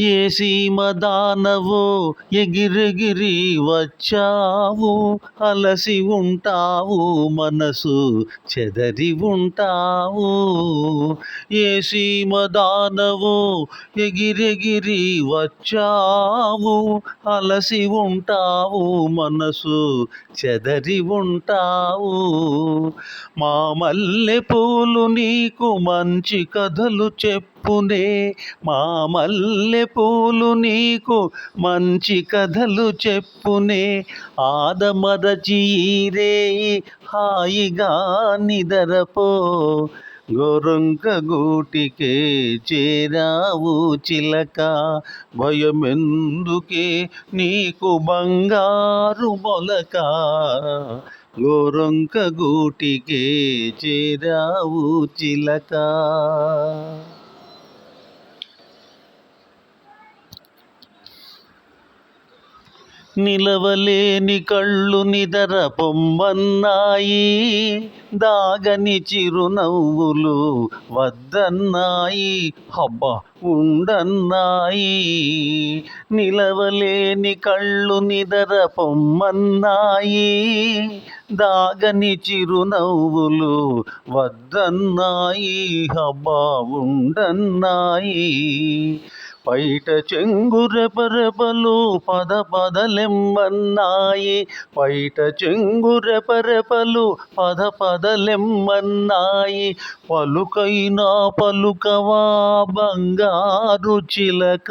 ఏ సీమ దానవో ఎగిరెగిరి వచ్చావు? అలసి ఉంటావు మనసు చెదరి ఉంటావు. ఏ సీమ దానవో ఎగిరెగిరి వచ్చావు? అలసి ఉంటావు మనసు చెదరి ఉంటావు. మా మల్లె పూలు నీకు మంచి కథలు చెప్పునే మా మల్లె పూలు నీకు మంచి కథలు చెప్పునే. ఆదమరచి రే హాయిగా నిదరపో. గొరంక గూటికే చేరావు చిలక. భయమెందుకే నీకు బంగారు మొలక. గోరంక గూటికే చేరావు చిలక. నిలవలేని కళ్ళు నిదర పొమ్మన్నాయి దాగని చిరునవ్వులు వద్దన్నాయి. హబ్బ ఉండన్నాయి. నిలవలేని కళ్ళు నిదర పొమ్మన్నాయి. దాగని చిరునవ్వులు వద్దన్నాయి. హబ్బా ఉండన్నాయి. పైట చెంగురెపరెపలు పద పదలెమ్మన్నాయి. పైట చెంగురెపరెపలు పద పదలెమ్మన్నాయి. పలుకైనా పలుకవా బంగారు చిలక